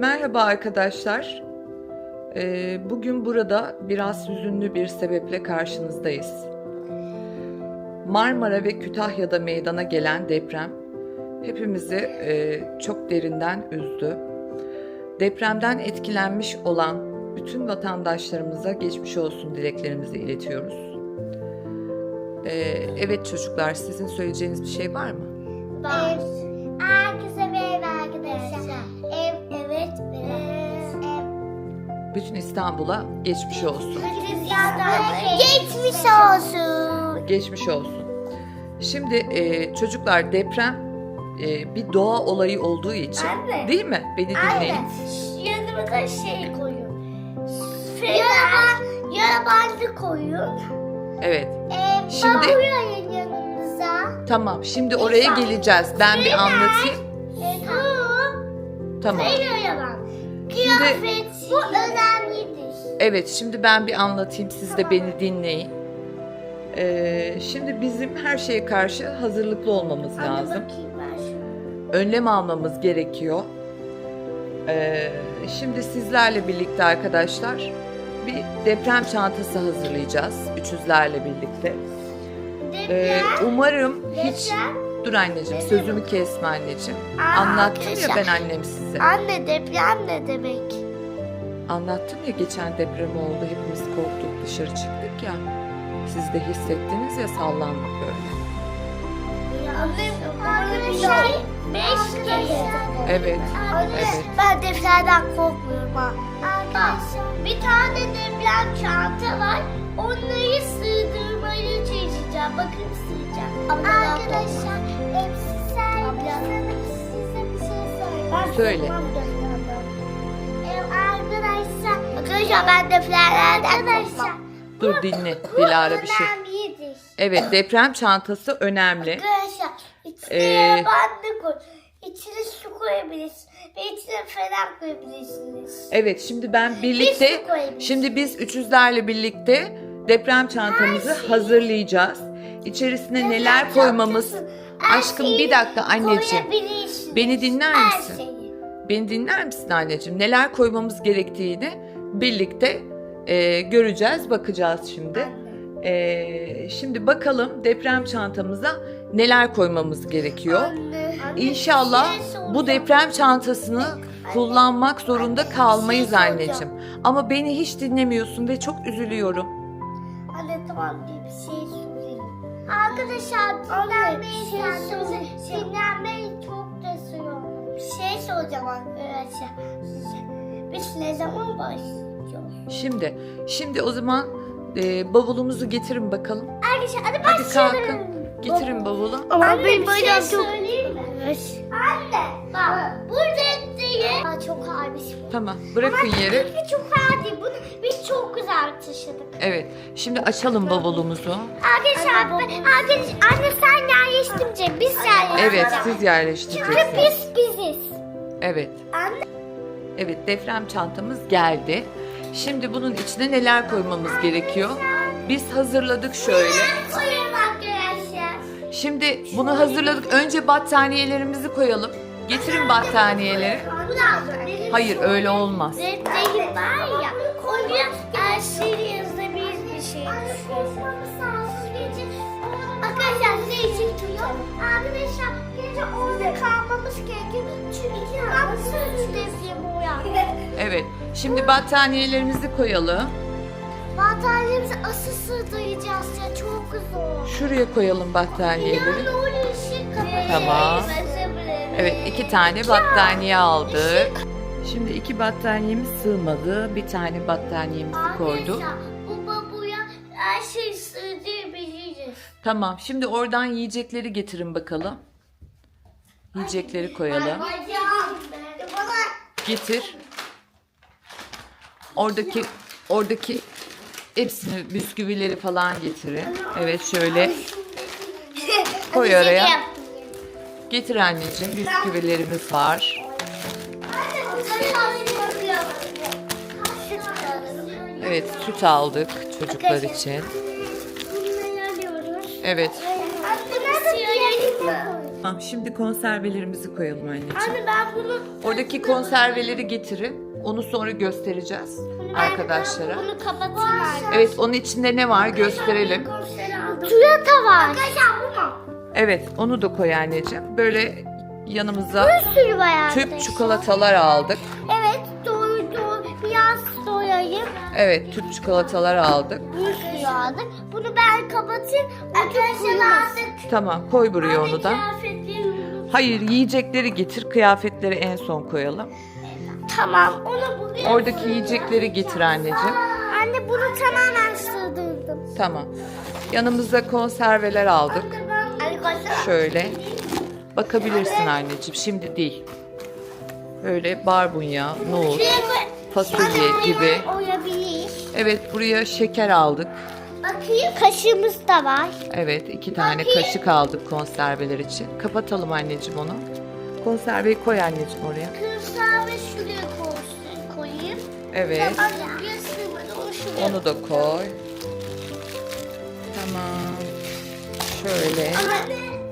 Merhaba arkadaşlar. Ee, bugün burada biraz hüzünlü bir sebeple karşınızdayız. Marmara ve Kütahya'da meydana gelen deprem hepimizi e, çok derinden üzdü. Depremden etkilenmiş olan bütün vatandaşlarımıza geçmiş olsun dileklerimizi iletiyoruz. Ee, evet çocuklar sizin söyleyeceğiniz bir şey var mı? Var. Herkese Bütün İstanbul'a geçmiş olsun. Geçmiş olsun. Geçmiş olsun. Şimdi e, çocuklar deprem e, bir doğa olayı olduğu için Anne. değil mi? Beni dinleyin. Yanımıza şey koyun. Yaban, yabancı koyun. Evet. Ee, Şimdi- yanımıza. Tamam. Şimdi oraya geleceğiz. Ben bir anlatayım. Tamam. Tamam. Şimdi Kıyafet. Bu önemlidir. evet şimdi ben bir anlatayım. Siz de beni dinleyin. Ee, şimdi bizim her şeye karşı hazırlıklı olmamız Anne lazım. bakayım ben şunu. önlem almamız gerekiyor. Ee, şimdi sizlerle birlikte arkadaşlar bir deprem çantası hazırlayacağız. Üçüzlerle birlikte. Ee, umarım hiç... Deprem. Dur anneciğim sözümü kesme anneciğim. Aa, Anlattım ya ben annem size. Anne deprem ne demek? Anlattım ya geçen deprem oldu. Hepimiz korktuk dışarı çıktık ya. Siz de hissettiniz ya sallandık böyle. Arkadaşlar beş kere. Evet. Evet. Ben depremden korkmuyorum ha. Arkadaşlar bir tane deprem çanta var. Onları sığdırmayı çalışacağım. Bakın sığacağım. Arkadaşlar size bir şey söyleyeyim. Söyle. Arkadaşlar. Arkadaşlar ben depremlerden korkmam. Dur dinle Dilara bir şey. Evet deprem çantası önemli. Arkadaşlar içine Ee, bandı koy. İçine su koyabilirsiniz. Ve içine falan koyabilirsiniz. Evet şimdi ben Bir birlikte koyabilirsiniz. şimdi biz üçüzlerle birlikte deprem çantamızı hazırlayacağız. İçerisine neler koymamız Aşkım bir dakika anneciğim. Beni dinler misin? Beni dinler misin anneciğim? Neler koymamız gerektiğini birlikte e, göreceğiz, bakacağız şimdi. E, şimdi bakalım deprem çantamıza neler koymamız gerekiyor. İnşallah şey bu deprem çantasını kullanmak zorunda kalmayız şey soracağım. anneciğim. Ama beni hiç dinlemiyorsun ve çok üzülüyorum. Anne tamam bir bir şey sorayım. Arkadaşlar dinlenmeyi şey sorayım. Dinlenmeyi çok da seviyorum. Bir şey soracağım arkadaşlar. Biz ne zaman başlayacağız? Şimdi, şimdi o zaman e, bavulumuzu getirin bakalım. Arkadaşlar hadi Hadi başlayalım. kalkın. Getirin bavulu. Ama Anne, benim bir şey söyleyeyim mi? Anne bak burada Aa, çok ağır bir şey. Tamam, bırakın yere. Çünkü çok ağır değil. Bunu biz çok güzel taşıdık. Evet, şimdi açalım bavulumuzu. Arkadaşlar, ben- arkadaş, anne sen yerleştirince biz yerleştireceğiz. Evet, siz Çünkü yerleştireceksiniz. biz biziz. Evet. Anne. Evet, deprem çantamız geldi. Şimdi bunun içine neler koymamız gerekiyor? Biz hazırladık şöyle. Koyalım arkadaşlar. Şimdi bunu hazırladık. Önce battaniyelerimizi koyalım. Getirin battaniyeleri. Benim Hayır, öyle olmaz. Defterim var ya. Konuya her şeyi yazabiliriz bir şey. Arkadaşlar için tutalım. Arkadaşlar gece orada kalmamız gerekiyor. Çünkü haksız deprem uyandı. Evet. Şimdi battaniyelerimizi koyalım. Battaniyemizi asıl sığdıracağız ya çok zor. Şuraya koyalım battaniyeleri. Ya öyle ışık kapatıyor. Tamam. Evet, iki tane battaniye aldık. Işık. Şimdi iki battaniyemiz sığmadı. Bir tane battaniyemizi koyduk. Arkadaşlar bu babuya her şeyi sığdırabiliriz. Tamam. Şimdi oradan yiyecekleri getirin bakalım. Yiyecekleri koyalım. Getir. Oradaki oradaki hepsini bisküvileri falan getirin. Evet şöyle Koy şey oraya. Getir anneciğim. Bisküvilerimiz var. Evet süt aldık çocuklar için. Evet Tamam, şimdi konservelerimizi koyalım anneciğim. Anne ben bunu Oradaki konserveleri getirin. Onu sonra göstereceğiz arkadaşlara. bunu kapatayım. Evet, onun içinde ne var gösterelim. Çikolata var. Arkadaşlar bu mu? Evet, onu da koy anneciğim. Böyle yanımıza Bir sürü var arkadaşlar. tüp çikolatalar aldık. Evet doğru doğru. Biraz soyayım. Evet, tüp çikolatalar aldık. Bir sürü aldık. Bunu ben kapatayım. Arkadaşlar aldık. Tamam, koy buraya onu da. Hayır, yiyecekleri getir, kıyafetleri en son koyalım. Tamam onu buraya Oradaki yiyecekleri getir anneciğim. Anne bunu tamamen sığdırdım. Tamam. Yanımıza konserveler aldık. Arkadaşlar. Şöyle. Bakabilirsin anneciğim. Şimdi değil. Böyle barbunya, nohut, fasulye gibi. Evet buraya şeker aldık. Bakayım. Kaşığımız da var. Evet iki tane kaşık aldık konserveler için. Kapatalım anneciğim onu. Konserveyi koy anneciğim oraya. Kırsağı ve şuraya koy- koyayım. Evet. Şuraya Onu da koy. Tamam. Şöyle.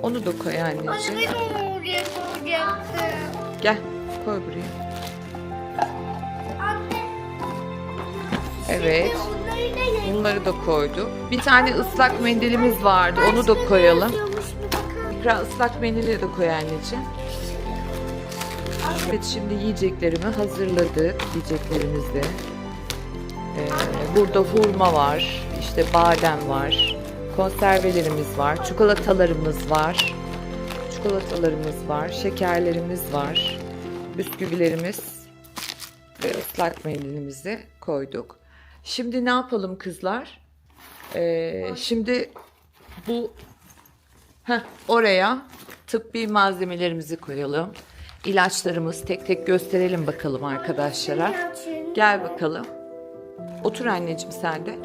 Onu da koy anneciğim. onu oraya koyacaktım. Gel. Koy buraya. Anne. Evet. Onları da Bunları da koyduk. Bir tane ıslak mendilimiz vardı. Onu da koyalım. İkra ıslak mendili de koy anneciğim. Evet şimdi yiyeceklerimi hazırladık. Yiyeceklerimizi. Ee, burada hurma var. işte badem var. Konservelerimiz var. Çikolatalarımız var. Çikolatalarımız var. Şekerlerimiz var. Bisküvilerimiz ve ıslak mendilimizi koyduk. Şimdi ne yapalım kızlar? Ee, şimdi bu Heh, oraya tıbbi malzemelerimizi koyalım. İlaçlarımız tek tek gösterelim bakalım arkadaşlara. Gel bakalım. Otur anneciğim sen de.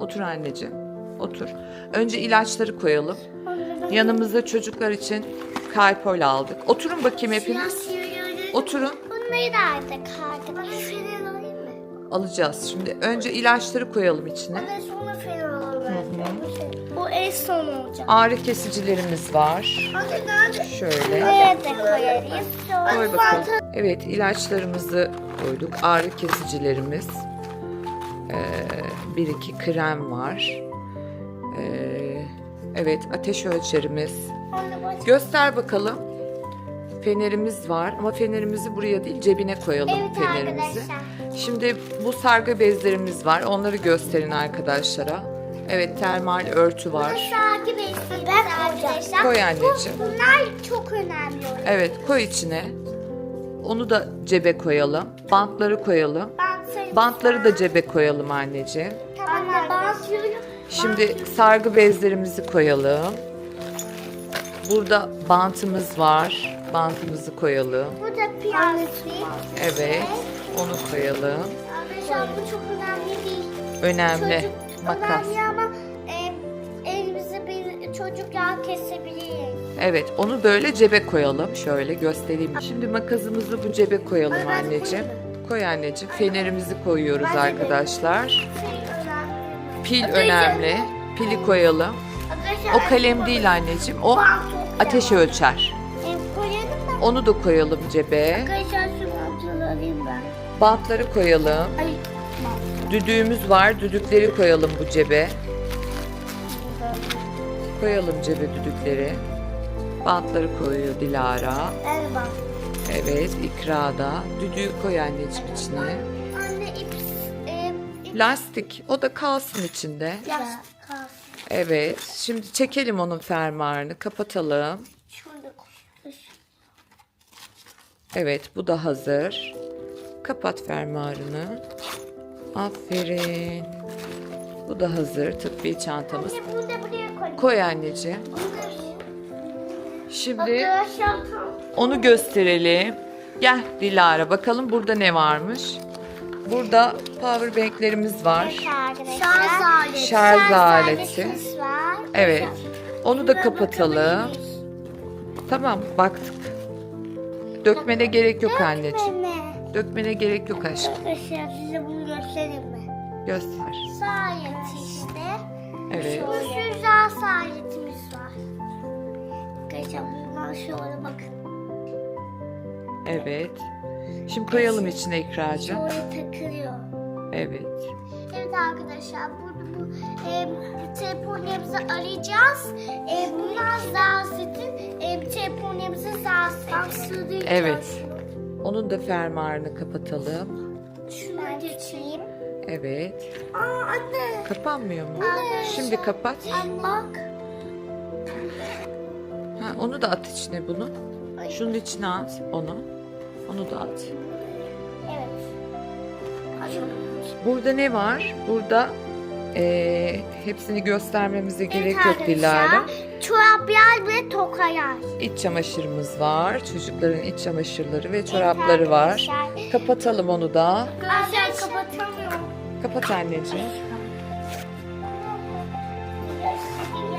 Otur anneciğim. Otur. Önce ilaçları koyalım. Yanımızda çocuklar için kalpol aldık. Oturun bakayım hepiniz. Oturun. Bunları da artık arkadaşlar. Fener alayım mı? Alacağız şimdi. Önce ilaçları koyalım içine. Anne sonra alalım. Bu en son olacak. Ağrı kesicilerimiz var. Şöyle. Buraya da koyarız. Koy bakalım. Evet ilaçlarımızı koyduk. Ağrı kesicilerimiz. Ee, bir iki krem var. Ee, evet ateş ölçerimiz. Göster bakalım. Fenerimiz var ama fenerimizi buraya değil cebine koyalım Evet fenerimizi. arkadaşlar. Şimdi bu sargı bezlerimiz var. Onları gösterin arkadaşlara. Evet termal örtü var. Etsin. Ben arkadaşlar. Koy anneciğim. Bunlar çok önemli. oluyor. Evet koy içine. Onu da cebe koyalım. Bantları koyalım. Bant Bantları da cebe koyalım anneciğim. Anne bant yürü. Şimdi sargı bezlerimizi koyalım. Burada bantımız var. Bantımızı koyalım. Bu da piyanosu. Evet. Onu koyalım. Arkadaşlar bu çok önemli değil. Önemli. Çocuk Makas. önemli ama e, elimizi bir çocuk yağ kesebilir. Evet onu böyle cebe koyalım. Şöyle göstereyim. Şimdi makasımızı bu cebe koyalım anneciğim. Koy anneciğim. Fenerimizi koyuyoruz arkadaşlar. Önemli. Pil önemli. Pili koyalım. O kalem değil anneciğim. O yavaş. ölçer. Onu da koyalım cebe. Bantları koyalım. Düdüğümüz var. Düdükleri koyalım bu cebe. Koyalım cebe düdükleri. Bantları koyuyor Dilara. Evet ikra da. Düdüğü koy anneciğim içine. Lastik. O da kalsın içinde. yaz kalsın. Evet. Şimdi çekelim onun fermuarını. Kapatalım. Şurada koy. Evet bu da hazır. Kapat fermuarını. Aferin. Bu da hazır tıbbi çantamız. Anne bunu da buraya koy. Koy anneciğim. Şimdi onu gösterelim. Gel Dilara bakalım burada ne varmış. Burada power banklerimiz var. Şarj aleti. Şarj aleti. Evet. Onu da kapatalım. Tamam baktık. Dökmene gerek yok anneciğim. Dökmene gerek yok aşkım. Arkadaşlar size bunu göstereyim mi? Göster. Sayet işte. Evet. Bu güzel sayetimiz var. Arkadaşlar bunlar şöyle bakın. Evet. Şimdi koyalım içine ikracığım. Şöyle takılıyor. Evet. Evet arkadaşlar burada bu e, telefonlarımızı arayacağız. E, bunlar Zaset'in e, telefonlarımızı Zaset'in. Evet. Onun da fermuarını kapatalım. Şunu geçeyim. Evet. Aa anne. Kapanmıyor mu? Anne. Şimdi kapat. Anne. Bak. Ha, onu da at içine bunu. Şunun içine at onu. Onu da at. Evet. Burada ne var? Burada eee, hepsini göstermemize gerek yok arkadaşlar. Dilara. Çoraplar ve tokalar. İç çamaşırımız var. Çocukların iç çamaşırları ve çorapları var. Kapatalım onu da. Arkadaşlar kapatamıyorum. Kapat anneciğim.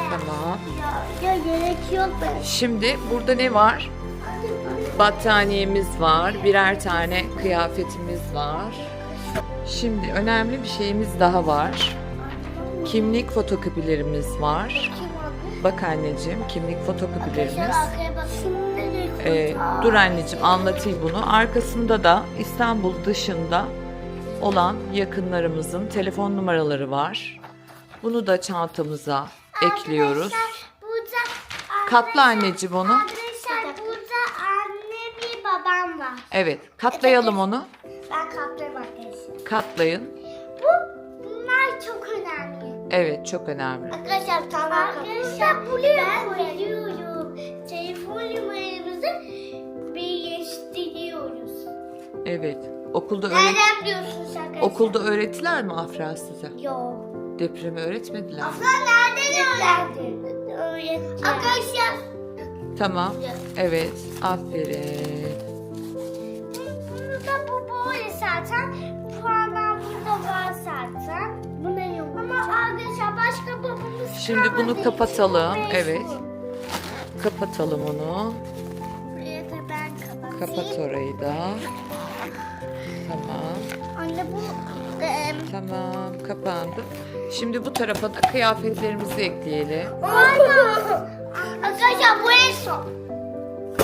Tamam. Ya, ya gerek yok be. Şimdi burada ne var? Battaniyemiz var. Birer tane kıyafetimiz var. Şimdi önemli bir şeyimiz daha var. Kimlik fotokopilerimiz var. Bak anneciğim kimlik fotokopilerimiz. Ee, dur anneciğim anlatayım bunu. Arkasında da İstanbul dışında olan yakınlarımızın telefon numaraları var. Bunu da çantamıza ekliyoruz. Katla anneciğim onu. Arkadaşlar burada anne bir babam var. Evet katlayalım onu. Ben kaptım arkadaşlar. Katlayın. Bu bunlar çok önemli. Evet çok önemli. Arkadaşlar tamam Arkadaşlar buraya koyuyorum. Telefon numaramızı birleştiriyoruz. Evet. Okulda öğret Nereden biliyorsunuz arkadaşlar? Okulda öğrettiler mi Afra size? Yok. Depremi öğretmediler mi? Afra nereden öğrendin? Öğrettiler. Arkadaşlar. Tamam. Evet. Aferin. Şimdi bunu kapatalım. Evet. Kapatalım onu. Buraya da ben kapatayım. Kapat orayı da. Tamam. Anne bu em, Tamam. Kapandı. Şimdi bu tarafa da kıyafetlerimizi ekleyelim. Ana! Arkadaşlar bu en son.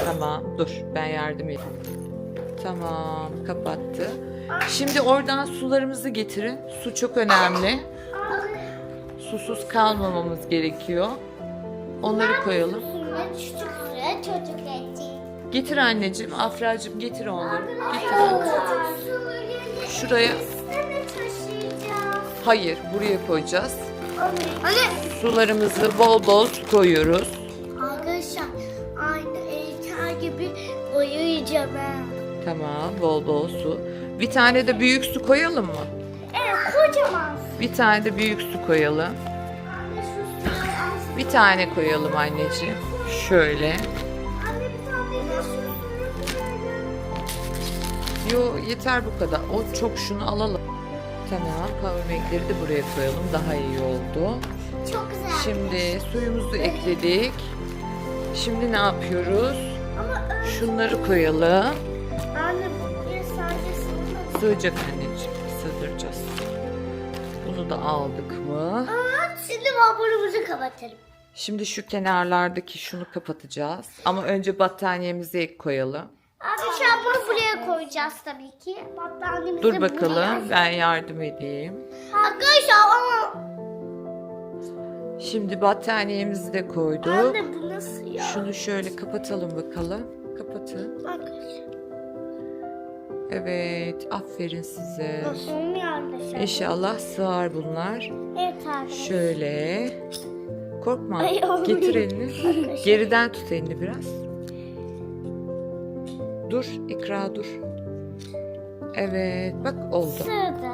Tamam. Dur. Ben yardım edeyim. Tamam. Kapattı. Şimdi oradan sularımızı getirin. Su çok önemli. Susuz kalmamamız gerekiyor. Onları koyalım. Küçük süre çocuk eti. Getir anneciğim. Afracığım getir onları. Getir. Şuraya. Hayır. Buraya koyacağız. Anne. Sularımızı bol bol su koyuyoruz. Arkadaşlar aynı heykel gibi boyayacağım ha. Tamam. Bol bol su. Bir tane de büyük su koyalım mı? Evet kocaman. Bir tane de büyük su koyalım. Anne. Bir tane koyalım anneciğim. Şöyle. Anne. Yo yeter bu kadar. O çok şunu alalım. Tamam. Powerbankleri de buraya koyalım. Daha iyi oldu. Çok güzel. Şimdi suyumuzu ekledik. Şimdi ne yapıyoruz? Öyle. Şunları koyalım. Anne buraya sadece. Sığacak anneciğim. Bunu da aldık mı? Aa, şimdi vapurumuzu kapatalım. Şimdi şu kenarlardaki şunu kapatacağız. Ama önce battaniyemizi ek koyalım. Arkadaşlar bunu buraya koyacağız tabii ki. Battaniyemizi Dur bakalım. buraya. Ben yardım edeyim. Arkadaşlar ama Şimdi battaniyemizi de koyduk. anne bu nasıl ya? Şunu şöyle kapatalım bakalım. Kapatın. Arkadaşlar. Evet. Aferin size. Arkadaşlar? İnşallah sığar bunlar. Evet arkadaşlar. Şöyle. Korkma. Ay. Getir elini. Geriden tut elini biraz. Dur. ikra dur. Evet. Bak oldu. Sığdı.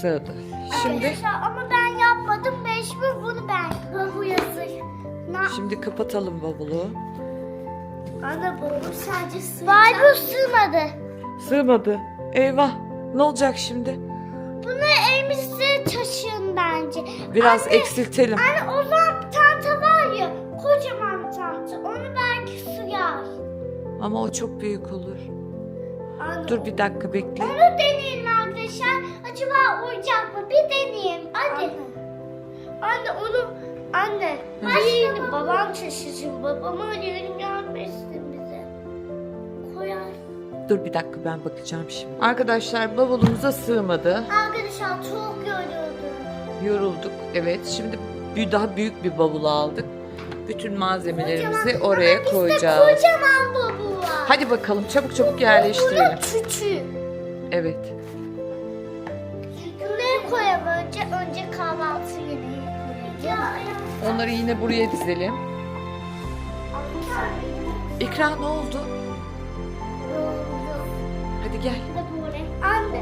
Sığdı. Şimdi Arkadaşlar ama ben yapmadım. Mecbur bunu ben. Bu yazır. Şimdi kapatalım bavulu. Anne bu sadece. Vay bu sığmadı. Sığmadı. Eyvah. Ne olacak şimdi? Bunu elimizde taşıyın bence. Biraz Anne, eksiltelim. Anne o zaman tahta var ya. Kocaman tahta. Onu belki sığar. Ama o çok büyük olur. Anne, Dur bir dakika bekle. Onu deneyelim arkadaşlar. Acaba uyacak mı? Bir deneyelim. Hadi. Anne, onu Anne, yeni babam taşısın. Babama yeni gelmesin. Dur bir dakika ben bakacağım şimdi. Arkadaşlar bavulumuza sığmadı. Arkadaşlar çok yoruyordu. Yorulduk. Evet şimdi bir daha büyük bir bavul aldık. Bütün malzemelerimizi oraya koyacağız. Kocaman baba var. Hadi bakalım çabuk çabuk yerleştirelim. Küçüğü. Evet. Bunları koyalım önce. Önce kahvaltı yemeği koyalım. Onları yine buraya dizelim. İkra ne oldu? Gel. Anne,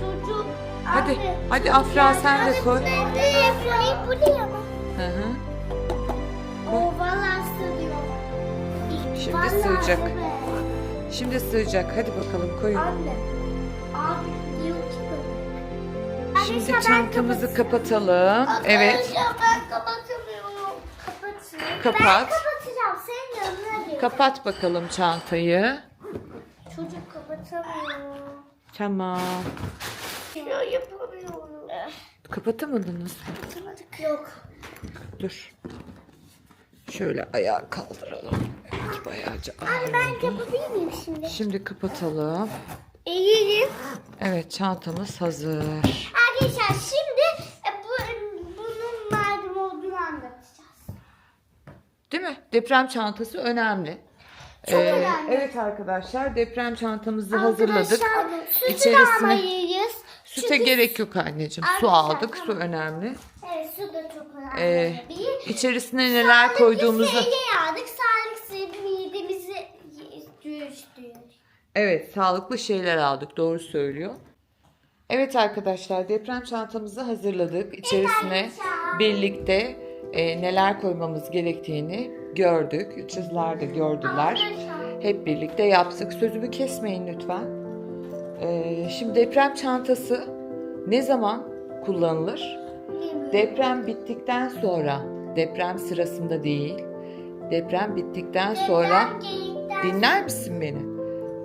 çocuk. Hadi. Anne, Hadi Afra sen de koy. Buraya, buraya mı? Hı hı. O valla sığıyor. Şimdi Vallahi sığacak. Şimdi sığacak. Hadi bakalım koyun. Anne. Abi diyor ki böyle. Şimdi çantamızı kapatalım. Evet. Ben kapatamıyorum. Kapatayım. Kapat. Ben kapatacağım. Senin yanına. Kapat bakalım çantayı. Çocuk kapatamıyor. Tamam. Ya yapamıyorum. Kapatamadınız mı? Kapatamadık. Yok. Dur. Şöyle ayağı kaldıralım. Evet bayağıca Anne ben kapatayım mıyım şimdi? Şimdi kapatalım. Eğilim. Evet çantamız hazır. Arkadaşlar şimdi e, bu, bunun nerede olduğunu anlatacağız. Değil mi? Deprem çantası önemli. Ee, önemli. Evet arkadaşlar deprem çantamızı hazırladık. Arkadaşlar sütü İçerisine- almalıyız. Süte gerek yok anneciğim. Su aldık. Su önemli. Evet su da çok önemli. Ee, bir. İçerisine neler koyduğumuzu... Sağlıklı aldık. Sağlıksız midemizi düştü. Evet, sağlıklı şeyler aldık. Doğru söylüyor. Evet arkadaşlar, deprem çantamızı hazırladık. İçerisine arkadaşlar. birlikte e, neler koymamız gerektiğini gördük. Üçüzler de gördüler. Hep birlikte yaptık. Sözümü kesmeyin lütfen. Ee, şimdi deprem çantası ne zaman kullanılır? Deprem bittikten sonra, deprem sırasında değil, deprem bittikten sonra Dinler misin beni?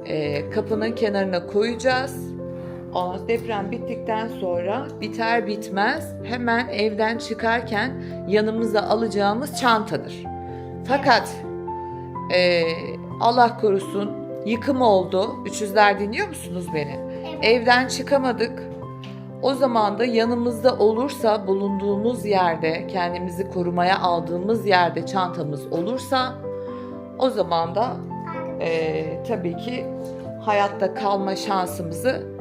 Ee, kapının kenarına koyacağız. Ondan deprem bittikten sonra biter bitmez hemen evden çıkarken yanımıza alacağımız çantadır. Fakat ee, Allah korusun yıkım oldu. Üçüzler dinliyor musunuz beni? Evet. Evden çıkamadık. O zaman da yanımızda olursa bulunduğumuz yerde kendimizi korumaya aldığımız yerde çantamız olursa o zaman da e, tabii ki hayatta kalma şansımızı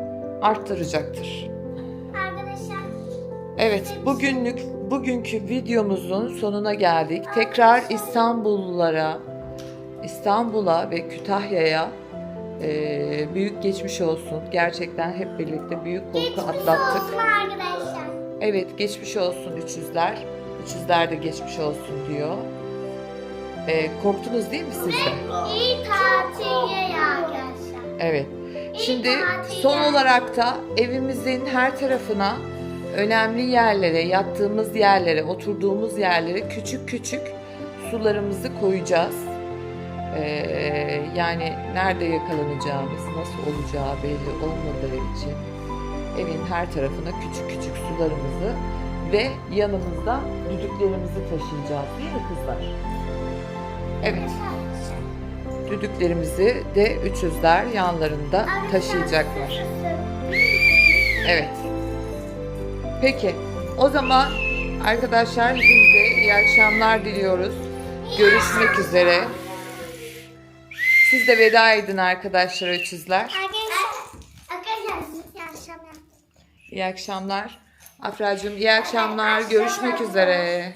arttıracaktır. Arkadaşlar Evet, bugünlük bugünkü videomuzun sonuna geldik. Tekrar İstanbullulara, İstanbul'a ve Kütahya'ya e, büyük geçmiş olsun. Gerçekten hep birlikte büyük korku atlattık. olsun arkadaşlar. Evet, geçmiş olsun üçüzler. Üçüzler de geçmiş olsun diyor. E, korktunuz değil mi siz de? İyi tatiller arkadaşlar. Evet. Şimdi son olarak da evimizin her tarafına önemli yerlere, yattığımız yerlere, oturduğumuz yerlere küçük küçük sularımızı koyacağız. Ee, yani nerede yakalanacağımız, nasıl olacağı belli olmadığı için evin her tarafına küçük küçük sularımızı ve yanımızda düdüklerimizi taşıyacağız değil mi kızlar? Evet. Düdüklerimizi de üçüzler yanlarında taşıyacaklar. Evet. Peki. O zaman arkadaşlar hepinize iyi akşamlar diliyoruz. Görüşmek üzere. Siz de veda edin arkadaşlar üçüzler. Arkadaşlar, arkadaşlar iyi akşamlar. İyi akşamlar. Afracığım iyi akşamlar. Görüşmek üzere.